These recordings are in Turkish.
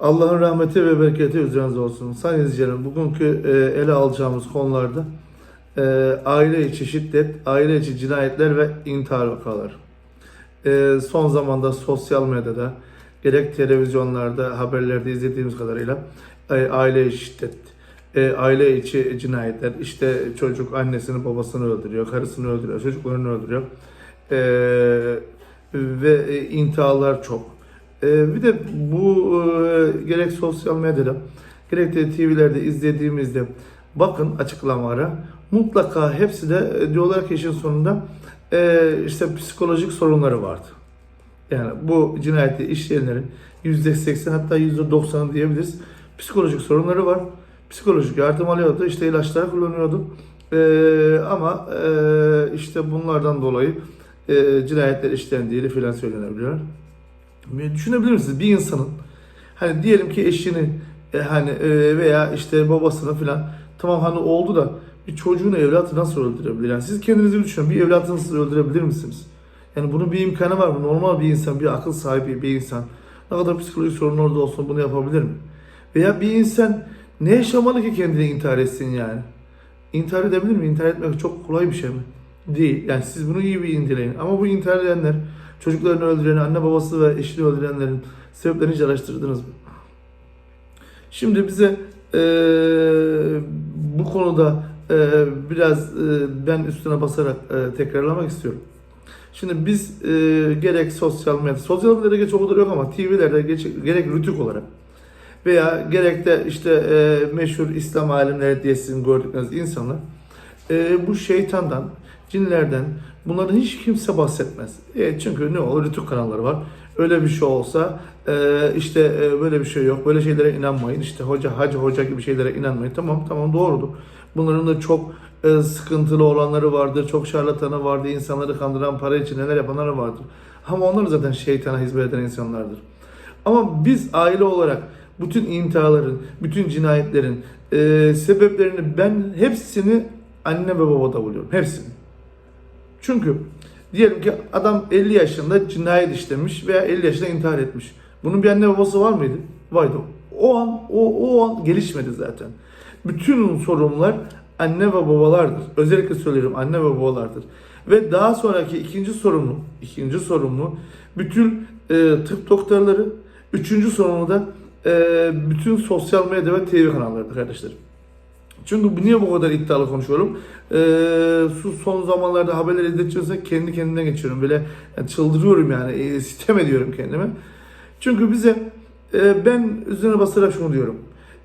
Allah'ın rahmeti ve bereketi üzerinize olsun. Sayın izleyicilerim, bugünkü e, ele alacağımız konularda e, aile içi şiddet, aile içi cinayetler ve intihar vakaları. E, son zamanda sosyal medyada, gerek televizyonlarda, haberlerde izlediğimiz kadarıyla aile içi şiddet, aile içi cinayetler, işte çocuk annesini babasını öldürüyor, karısını öldürüyor, çocuklarını öldürüyor. Ve intiharlar çok. E, bir de bu e, gerek sosyal medyada gerek de TV'lerde izlediğimizde bakın açıklamalara mutlaka hepsi de e, diyorlar ki işin sonunda e, işte psikolojik sorunları vardı. Yani bu cinayeti işleyenlerin %80 hatta %90 diyebiliriz. Psikolojik sorunları var. Psikolojik yardım alıyordu. işte ilaçlar kullanıyordu. E, ama e, işte bunlardan dolayı e, cinayetler işlendiği filan söylenebiliyor. Düşünebilir misiniz bir insanın hani diyelim ki eşini e, hani e, veya işte babasını filan tamam hani oldu da bir çocuğun evlatı nasıl öldürebilir? Yani siz kendinizi düşünün bir evlatınızı öldürebilir misiniz? Yani bunun bir imkanı var mı? Normal bir insan, bir akıl sahibi bir insan ne kadar psikolojik sorunları da olsun bunu yapabilir mi? Veya bir insan ne yaşamalı ki kendini intihar etsin yani? İntihar edebilir mi? İntihar etmek çok kolay bir şey mi? Değil. Yani siz bunu iyi bir inceleyin. Ama bu intihar edenler, çocuklarını öldüren, anne babası ve eşini öldürenlerin sebeplerini hiç araştırdınız mı? Şimdi bize eee, bu konuda eee, biraz eee, ben üstüne basarak eee, tekrarlamak istiyorum. Şimdi biz eee, gerek sosyal medya, sosyal medyada geç o kadar yok ama TV'lerde geç, gerek rütük olarak veya gerek de işte eee, meşhur İslam alimleri diye sizin gördükleriniz insanlar eee, bu şeytandan, cinlerden bunların hiç kimse bahsetmez. E, çünkü ne olur rütük kanalları var. Öyle bir şey olsa e, işte e, böyle bir şey yok. Böyle şeylere inanmayın. İşte hoca, hacı, hoca gibi şeylere inanmayın. Tamam tamam doğrudur. Bunların da çok e, sıkıntılı olanları vardır. Çok şarlatanı vardır. insanları kandıran para için neler yapanları vardır. Ama onlar zaten şeytana hizmet eden insanlardır. Ama biz aile olarak bütün intiharların, bütün cinayetlerin e, sebeplerini ben hepsini anne ve babada buluyorum. Hepsini. Çünkü diyelim ki adam 50 yaşında cinayet işlemiş veya 50 yaşında intihar etmiş. Bunun bir anne babası var mıydı? Vardı. O an o, o an gelişmedi zaten. Bütün sorunlar anne ve babalardır. Özellikle söylüyorum anne ve babalardır. Ve daha sonraki ikinci sorumlu, ikinci sorumlu bütün e, tıp doktorları, üçüncü sorumlu da e, bütün sosyal medya ve TV kanallarıdır kardeşlerim. Çünkü niye bu kadar iddialı konuşuyorum? Ee, son zamanlarda haberleri izledikçe kendi kendine geçiyorum. Böyle yani çıldırıyorum yani. E, sitem ediyorum kendime. Çünkü bize e, ben üzerine basarak şunu diyorum.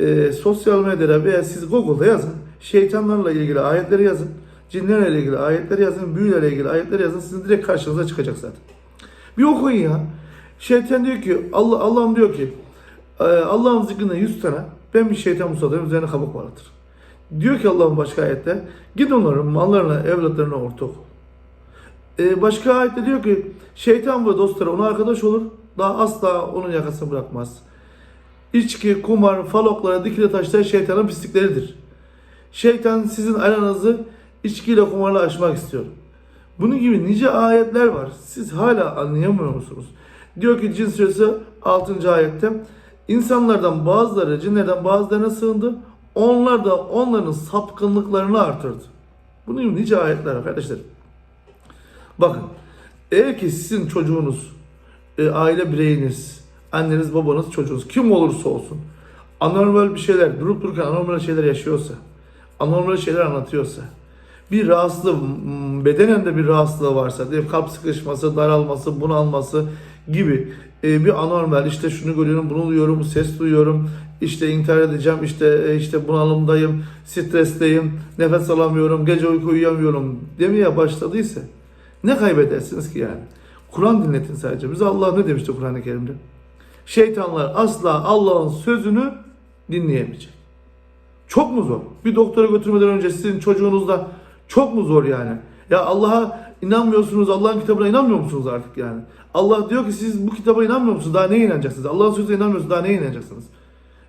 E, sosyal medyada veya siz Google'da yazın. Şeytanlarla ilgili ayetleri yazın. Cinlerle ilgili ayetleri yazın. Büyülerle ilgili ayetleri yazın. Sizin direkt karşınıza çıkacak zaten. Bir okuyun ya. Şeytan diyor ki Allah Allah'ım diyor ki e, Allah'ın zikrine 100 tane ben bir şeytan musallatım üzerine kabuk vardır. Diyor ki Allah'ın başka ayette git onların mallarına evlatlarına ortak ol. Ee, başka ayette diyor ki şeytan ve dostları ona arkadaş olur daha asla onun yakasını bırakmaz. İçki, kumar, faloklara, dikili taşlar şeytanın pislikleridir. Şeytan sizin aranızı içkiyle kumarla aşmak istiyor. Bunun gibi nice ayetler var. Siz hala anlayamıyor musunuz? Diyor ki Cin suresi 6. ayette insanlardan bazıları cinlerden bazılarına sığındı. Onlar da onların sapkınlıklarını artırdı. Bunun nice ayetler var kardeşler. Bakın eğer ki sizin çocuğunuz, e, aile bireyiniz, anneniz, babanız, çocuğunuz kim olursa olsun anormal bir şeyler, durup dururken anormal şeyler yaşıyorsa, anormal şeyler anlatıyorsa, bir rahatsızlığı, bedenen de bir rahatsızlığı varsa, diyelim kalp sıkışması, daralması, bunalması gibi e, bir anormal, işte şunu görüyorum, bunu duyuyorum, ses duyuyorum, işte intihar edeceğim, işte e, işte bunalımdayım, stresteyim, nefes alamıyorum, gece uyku uyuyamıyorum demeye başladıysa ne kaybedersiniz ki yani? Kur'an dinletin sadece. Bize Allah ne demişti Kur'an-ı Kerim'de? Şeytanlar asla Allah'ın sözünü dinleyemeyecek. Çok mu zor? Bir doktora götürmeden önce sizin çocuğunuzda çok mu zor yani? Ya Allah'a inanmıyorsunuz, Allah'ın kitabına inanmıyor musunuz artık yani? Allah diyor ki siz bu kitaba inanmıyor musunuz? Daha neye inanacaksınız? Allah'ın sözüne inanmıyorsunuz, daha neye inanacaksınız?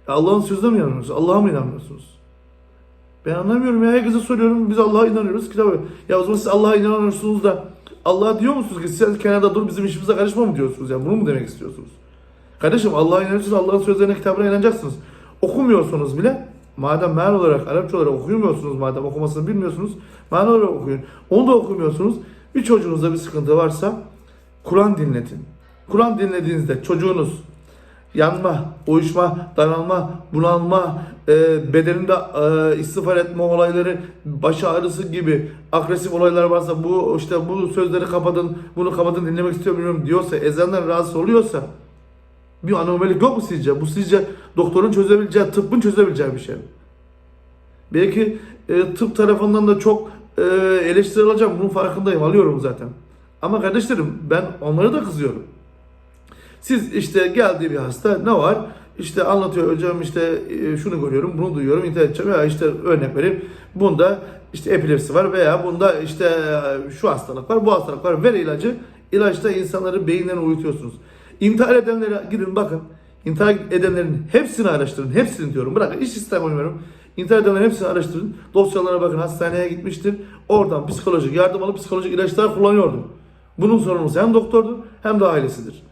Allah'ın sözüne mi inanmıyorsunuz? Allah'a mı inanmıyorsunuz? Ben anlamıyorum ya. Herkese soruyorum. Biz Allah'a inanıyoruz. Kitaba. Ya o zaman siz Allah'a inanıyorsunuz da Allah diyor musunuz ki sen kenarda dur bizim işimize karışma mı diyorsunuz? Yani bunu mu demek istiyorsunuz? Kardeşim Allah'a inanıyorsunuz, Allah'ın sözlerine, kitabına inanacaksınız. Okumuyorsunuz bile, madem meal olarak, Arapça olarak okuyamıyorsunuz madem okumasını bilmiyorsunuz, meal olarak okuyun. Onu da okumuyorsunuz. Bir çocuğunuzda bir sıkıntı varsa Kur'an dinletin. Kur'an dinlediğinizde çocuğunuz yanma, uyuşma, daralma, bunalma, e, bedeninde e, istifar etme olayları, baş ağrısı gibi agresif olaylar varsa bu işte bu sözleri kapatın, bunu kapatın dinlemek istemiyorum diyorsa, ezandan rahatsız oluyorsa bir anomali yok mu sizce? Bu sizce doktorun çözebileceği, tıbbın çözebileceği bir şey? Belki e, tıp tarafından da çok e, eleştiri alacağım. Bunun farkındayım. Alıyorum zaten. Ama kardeşlerim ben onlara da kızıyorum. Siz işte geldiği bir hasta ne var? İşte anlatıyor hocam işte e, şunu görüyorum, bunu duyuyorum, internet veya işte örnek vereyim. Bunda işte epilepsi var veya bunda işte e, şu hastalık var, bu hastalık var. Ver ilacı. İlaçta insanları beyinlerini uyutuyorsunuz. İntihar edenlere gidin bakın. İntihar edenlerin hepsini araştırın. Hepsini diyorum. Bırakın iş sistem oynamıyorum. Edenlerin hepsini araştırın. Dosyalara bakın. Hastaneye gitmiştir. Oradan psikolojik yardım alıp psikolojik ilaçlar kullanıyordu. Bunun sorumlusu hem doktordur hem de ailesidir.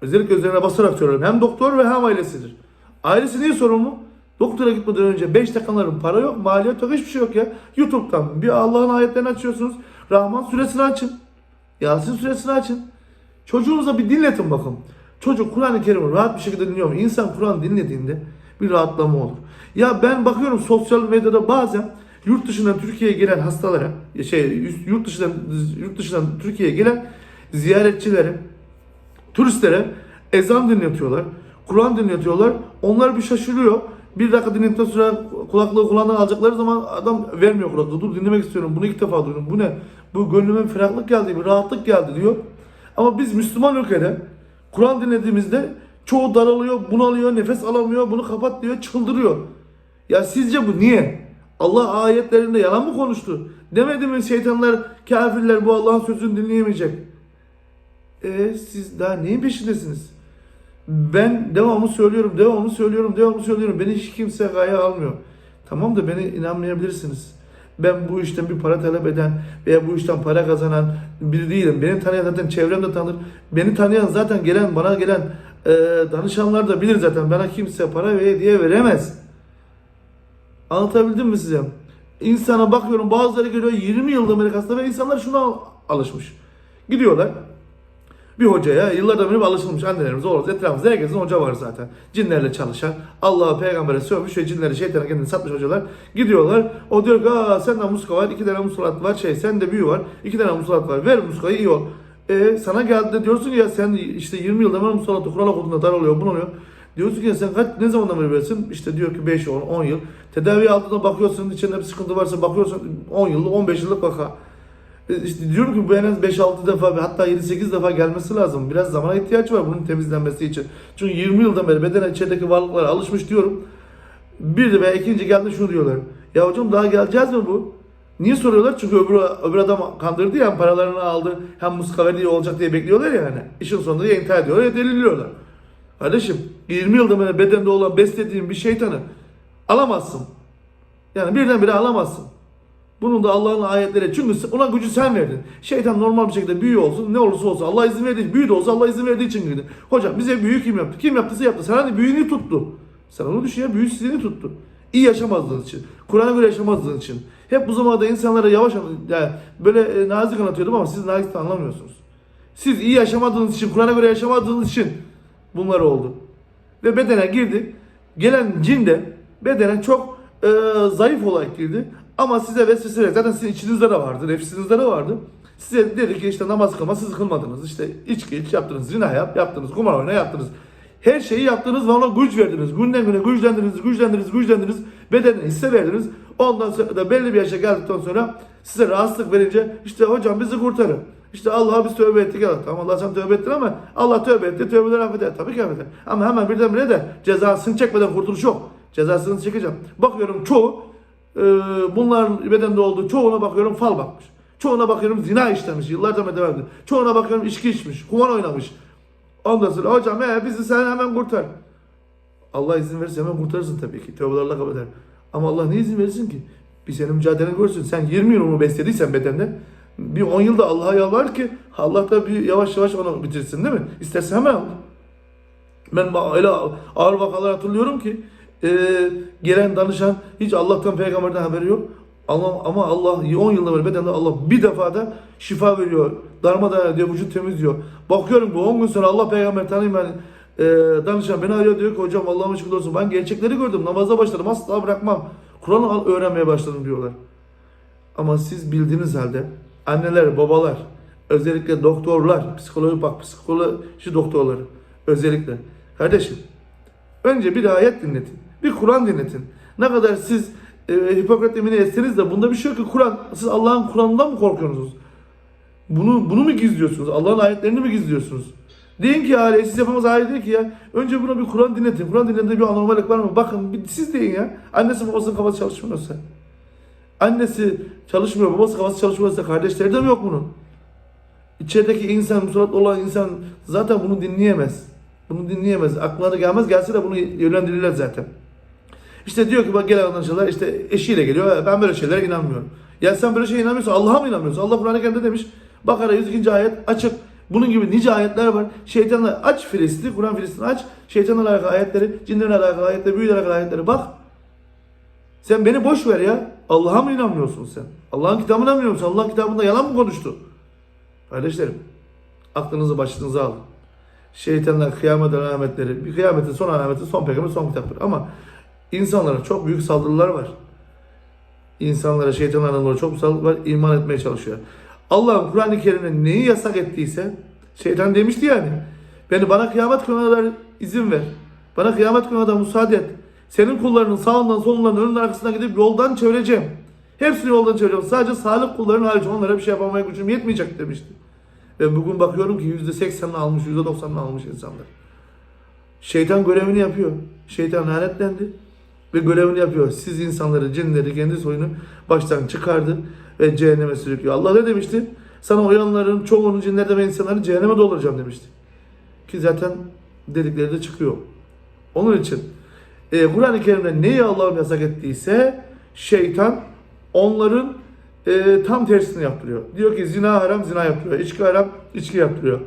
Özellikle üzerine basarak söylüyorum. Hem doktor ve hem ailesidir. Ailesi niye sorumlu? Doktora gitmeden önce 5 dakikanların para yok, maliyet yok, hiçbir şey yok ya. YouTube'dan bir Allah'ın ayetlerini açıyorsunuz. Rahman suresini açın. Yasin suresini açın. Çocuğunuza bir dinletin bakın. Çocuk Kur'an-ı Kerim'i rahat bir şekilde dinliyor mu? İnsan Kur'an dinlediğinde bir rahatlama olur. Ya ben bakıyorum sosyal medyada bazen yurt dışından Türkiye'ye gelen hastalara, şey yurt dışından yurt dışından Türkiye'ye gelen ziyaretçilere, turistlere ezan dinletiyorlar. Kur'an dinletiyorlar. Onlar bir şaşırıyor. Bir dakika dinledikten sonra kulaklığı kulağından alacakları zaman adam vermiyor kulaklığı. Dur dinlemek istiyorum. Bunu ilk defa duydum. Bu ne? Bu gönlüme ferahlık geldi, bir rahatlık geldi diyor. Ama biz Müslüman ülkede Kur'an dinlediğimizde çoğu daralıyor, bunalıyor, nefes alamıyor, bunu kapat diyor, çıldırıyor. Ya sizce bu niye? Allah ayetlerinde yalan mı konuştu? Demedi mi şeytanlar, kafirler bu Allah'ın sözünü dinleyemeyecek? E siz daha neyin peşindesiniz? Ben devamlı söylüyorum, devamlı söylüyorum, devamlı söylüyorum. Beni hiç kimse gaye almıyor. Tamam da beni inanmayabilirsiniz. Ben bu işten bir para talep eden veya bu işten para kazanan biri değilim. Beni tanıyan zaten çevremde tanır. Beni tanıyan zaten gelen bana gelen e, danışanlar da bilir zaten. Bana kimse para ve hediye veremez. Anlatabildim mi size? İnsana bakıyorum bazıları geliyor 20 yıldır Amerika'da ve insanlar şuna al- alışmış. Gidiyorlar bir hocaya yıllardan beri alışılmış annelerimiz olur. Etrafımızda herkesin hoca var zaten. Cinlerle çalışan, Allah'a peygambere sövmüş ve cinleri şeytana kendini satmış hocalar. Gidiyorlar. O diyor ki aa sende muska var, iki tane musallat var, şey sende büyü var, iki tane musallat var. Ver muskayı iyi ol. E sana geldi diyorsun ya sen işte 20 yılda bana musallatı Kur'an okuduğunda dar oluyor, bunu oluyor. Diyorsun ki sen kaç ne zamandan beri böylesin? İşte diyor ki 5 10 10 yıl. Tedavi aldığında bakıyorsun içinde bir sıkıntı varsa bakıyorsun 10 yıllık 15 yıllık vaka. E, İşte diyorum ki bu en az 5-6 defa hatta 7-8 defa gelmesi lazım. Biraz zamana ihtiyaç var bunun temizlenmesi için. Çünkü 20 yıldan beri bedenen içerideki varlıklara alışmış diyorum. Bir de veya ikinci geldi şunu diyorlar. Ya hocam daha geleceğiz mi bu? Niye soruyorlar? Çünkü öbür, öbür adam kandırdı ya paralarını aldı hem muska verdiği olacak diye bekliyorlar ya hani. İşin sonunda ya intihar ediyorlar ya deliliyorlar. Kardeşim 20 yılda beri bedende olan beslediğin bir şeytanı alamazsın. Yani birdenbire alamazsın. Bunun da Allah'ın ayetleri. Çünkü ona gücü sen verdin. Şeytan normal bir şekilde büyü olsun. Ne olursa olsun. Allah izin verdiği büyü de olsa Allah izin verdiği için girdi. Hocam bize büyü kim yaptı? Kim yaptıysa yaptı. Sen hani büyüğünü tuttu. Sen onu düşün ya. Büyü sizini tuttu. İyi yaşamadığınız için. Kur'an'a göre yaşamadığınız için. Hep bu zamanda insanlara yavaş yani böyle e, nazik anlatıyordum ama siz nazik anlamıyorsunuz. Siz iyi yaşamadığınız için, Kur'an'a göre yaşamadığınız için bunlar oldu. Ve bedene girdi. Gelen cin de bedene çok e, zayıf olarak girdi. Ama size vesvese zaten sizin içinizde de vardı, nefsinizde de vardı. Size dedi ki işte namaz kılma siz kılmadınız. İşte içki iç yaptınız, zina yap yaptınız, kumar oyna yaptınız. Her şeyi yaptınız ve ona güç verdiniz. Günden güne güçlendiniz, güçlendiniz, güçlendiniz. Bedenine hisse verdiniz. Ondan sonra da belli bir yaşa geldikten sonra size rahatsızlık verince işte hocam bizi kurtarın. İşte Allah'a biz tövbe ettik. Ya. Tamam Allah sen tövbe ettin ama Allah tövbe etti. Tövbeleri affeder. Tabii ki affeder. Ama hemen birdenbire de cezasını çekmeden kurtuluş yok. Cezasını çekeceğim. Bakıyorum çoğu e, bunların bedende olduğu çoğuna bakıyorum fal bakmış. Çoğuna bakıyorum zina işlemiş. Yıllarca ediyor. Çoğuna bakıyorum içki içmiş. Kumar oynamış. Ondan sonra hocam he, bizi sen hemen kurtar. Allah izin verirse hemen kurtarırsın tabii ki. Tövbelerle kabul eder. Ama Allah ne izin verirsin ki? Bir senin mücadeleni görsün. Sen 20 yıl onu beslediysen bedende bir 10 yılda Allah'a yalvar ki Allah da bir yavaş yavaş onu bitirsin değil mi? İstersen hemen al. Ben öyle ağır vakalar hatırlıyorum ki e, gelen danışan hiç Allah'tan peygamberden haberi yok. Allah, ama Allah 10 yılda beri bedende Allah bir defada şifa veriyor. Darmadağın ediyor, vücut temizliyor. Bakıyorum bu 10 gün sonra Allah peygamber tanıyım ben e, danışan beni arıyor diyor ki hocam Allah'ıma şükür olsun ben gerçekleri gördüm. Namaza başladım asla bırakmam. Kur'an al- öğrenmeye başladım diyorlar. Ama siz bildiğiniz halde anneler, babalar, özellikle doktorlar, psikoloji bak psikoloji doktorları özellikle. Kardeşim önce bir ayet dinletin. Bir Kur'an dinletin. Ne kadar siz e, Hipokrat yemini etseniz de bunda bir şey yok ki Kur'an. Siz Allah'ın Kur'an'ından mı korkuyorsunuz? Bunu bunu mu gizliyorsunuz? Allah'ın ayetlerini mi gizliyorsunuz? Deyin ki aile siz yapamaz aile değil ki ya. Önce buna bir Kur'an dinletin. Kur'an dinlediğinde bir anormallik var mı? Bakın bir, siz deyin ya. Annesi babasının kafası çalışmıyorsa. Annesi çalışmıyor, babası kafası çalışmıyorsa kardeşleri de mi yok bunun? İçerideki insan, musallat olan insan zaten bunu dinleyemez. Bunu dinleyemez. Aklına gelmez. Gelse de bunu yönlendirirler zaten. İşte diyor ki bak gelen arkadaşlar işte eşiyle geliyor. Ben böyle şeylere inanmıyorum. Ya sen böyle şeye inanmıyorsan Allah'a mı inanmıyorsun? Allah Kur'an-ı Kerim'de demiş. Bakara 102. ayet açık. Bunun gibi nice ayetler var. Şeytanlar aç Filistin'i, Kur'an Filistin'i aç. Şeytanlarla alakalı ayetleri, cinlerle alakalı ayetleri, büyülerle alakalı ayetleri bak. Sen beni boş ver ya. Allah'a mı inanmıyorsun sen? Allah'ın kitabına mı inanmıyorsun? Allah'ın kitabında yalan mı konuştu? Kardeşlerim, aklınızı başınıza alın. Şeytanlar kıyamet alametleri, bir kıyametin son alameti son peygamber son kitaptır. Ama insanlara çok büyük saldırılar var. İnsanlara şeytanların doğru çok saldırılar var. iman etmeye çalışıyor. Allah'ın Kur'an-ı Kerim'de neyi yasak ettiyse şeytan demişti yani. Beni bana kıyamet gününe kadar izin ver. Bana kıyamet gününe kadar müsaade et. Senin kullarının sağından solundan önünden arkasına gidip yoldan çevireceğim. Hepsini yoldan çevireceğim. Sadece salih kulların harici onlara bir şey yapamaya gücüm yetmeyecek demişti. Ve bugün bakıyorum ki %80'ini almış, %90'ını almış insanlar. Şeytan görevini yapıyor. Şeytan lanetlendi ve görevini yapıyor. Siz insanları, cinleri, kendi soyunu baştan çıkardı ve cehenneme sürüklüyor. Allah ne demişti? Sana uyanların çoğunu cinlerden ve insanları cehenneme dolduracağım demişti. Ki zaten dedikleri de çıkıyor. Onun için e, Kur'an-ı Kerim'de neyi Allah'ın yasak ettiyse şeytan onların e, tam tersini yaptırıyor. Diyor ki zina haram zina yaptırıyor. İçki haram içki yaptırıyor.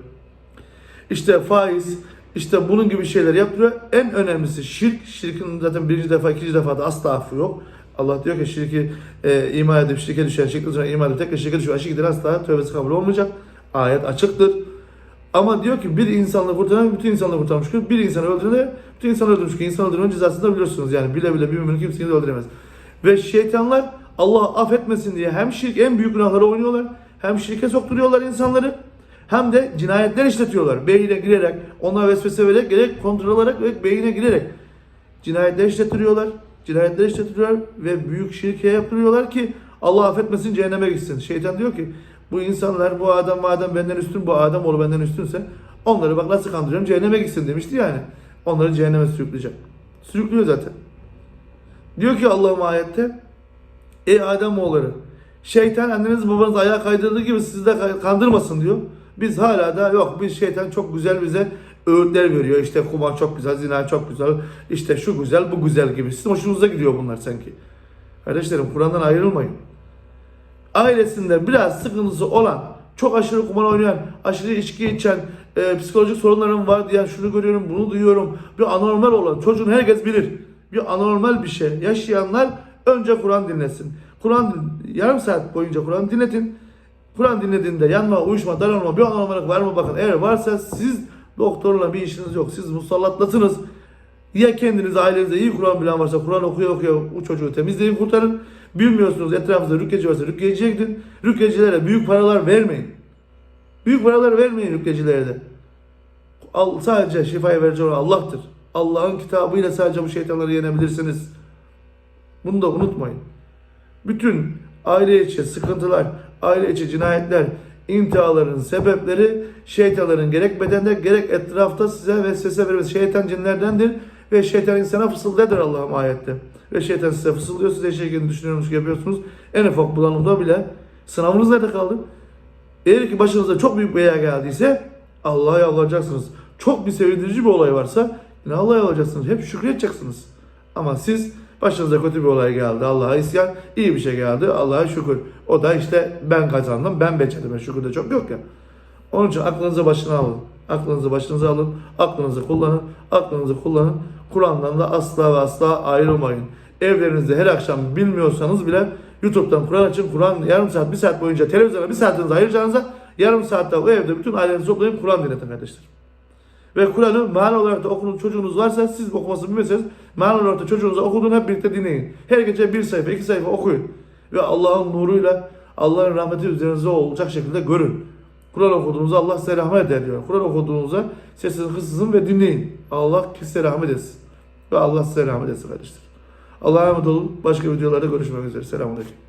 İşte faiz, işte bunun gibi şeyler yaptırıyor. En önemlisi şirk. Şirkin zaten birinci defa, ikinci defa da asla affı yok. Allah diyor ki şirki e, iman edip şirke düşen, şirk üzerine iman edip tekrar şirke düşen, giden asla tövbesi kabul olmayacak. Ayet açıktır. Ama diyor ki bir insanla kurtaran bütün insanları kurtarmış. Bir insanı öldürene bütün insanı öldürmüş. ki İnsan öldürmenin cezasını da biliyorsunuz. Yani bile bile bir mümini kimseyi de öldüremez. Ve şeytanlar Allah affetmesin diye hem şirk en büyük günahları oynuyorlar. Hem şirke sokturuyorlar insanları. Hem de cinayetler işletiyorlar. Beyine girerek, ona vesvese vererek, gerek kontrol alarak ve beyine girerek cinayetler işletiyorlar. Cinayetler işletiyorlar ve büyük şirke yaptırıyorlar ki Allah affetmesin cehenneme gitsin. Şeytan diyor ki bu insanlar bu adam madem benden üstün bu adam oğlu benden üstünse onları bak nasıl kandırıyorum cehenneme gitsin demişti yani. Onları cehenneme sürükleyecek. Sürüklüyor zaten. Diyor ki Allah'ım ayette Ey Adem oğulları şeytan anneniz babanız ayağa kaydırdığı gibi sizi de kandırmasın diyor. Biz hala da yok biz şeytan çok güzel bize öğütler veriyor. İşte kumar çok güzel, zina çok güzel, işte şu güzel, bu güzel gibi. Sizin hoşunuza gidiyor bunlar sanki. Kardeşlerim Kur'an'dan ayrılmayın. Ailesinde biraz sıkıntısı olan, çok aşırı kumar oynayan, aşırı içki içen, e, psikolojik sorunlarım var diyen şunu görüyorum, bunu duyuyorum. Bir anormal olan, çocuğun herkes bilir. Bir anormal bir şey yaşayanlar önce Kur'an dinlesin. Kur'an yarım saat boyunca Kur'an dinletin. Kur'an dinlediğinde yanma, uyuşma, daralma, bir anormallik var mı bakın. Eğer varsa siz doktorla bir işiniz yok. Siz musallatlasınız. Ya kendiniz ailenizde iyi Kur'an bilen varsa Kur'an okuyor okuyor o çocuğu temizleyin kurtarın. Bilmiyorsunuz etrafınızda rükkeci varsa rükkeciye gidin. Rükkecilere büyük paralar vermeyin. Büyük paralar vermeyin rükkecilere de. Al, sadece şifayı verici olan Allah'tır. Allah'ın kitabıyla sadece bu şeytanları yenebilirsiniz. Bunu da unutmayın. Bütün aile içi sıkıntılar, aile içi cinayetler, intiharların sebepleri şeytanların gerek bedende gerek etrafta size vesvese vermesi şeytan cinlerdendir ve şeytan insana fısıldadır Allah'ım ayette. Ve şeytan size fısıldıyor, şeklini düşünüyormuş gibi yapıyorsunuz. En ufak bulanımda bile sınavınız nerede kaldı? Eğer ki başınıza çok büyük bir bela geldiyse Allah'a yalvaracaksınız. Çok bir sevindirici bir olay varsa yine Allah'a yalvaracaksınız. Hep şükredeceksiniz. Ama siz başınıza kötü bir olay geldi. Allah'a isyan, iyi bir şey geldi. Allah'a şükür. O da işte ben kazandım, ben becerdim. Şükür de çok yok ya. Onun için aklınıza başına alın. Aklınızı başınıza alın. Aklınızı kullanın. Aklınızı kullanın. Kur'an'dan da asla ve asla ayrılmayın. Evlerinizde her akşam bilmiyorsanız bile YouTube'dan Kur'an açın. Kur'an yarım saat, bir saat boyunca televizyona bir saatinizi ayıracağınıza yarım saatte o evde bütün ailenizi toplayıp Kur'an dinletin kardeşler. Ve Kur'an'ı mani olarak da okudun çocuğunuz varsa siz okumasını bilmeseniz mani olarak da çocuğunuza okudun hep birlikte dinleyin. Her gece bir sayfa iki sayfa okuyun. Ve Allah'ın nuruyla Allah'ın rahmeti üzerinize olacak şekilde görün. Kur'an okuduğunuzda Allah size rahmet eder diyor. Kur'an okuduğunuzda sesinizi kısın ve dinleyin. Allah size rahmet etsin. Ve Allah size rahmet etsin kardeşler. Allah'a emanet olun. Başka videolarda görüşmek üzere. Selamünaleyküm.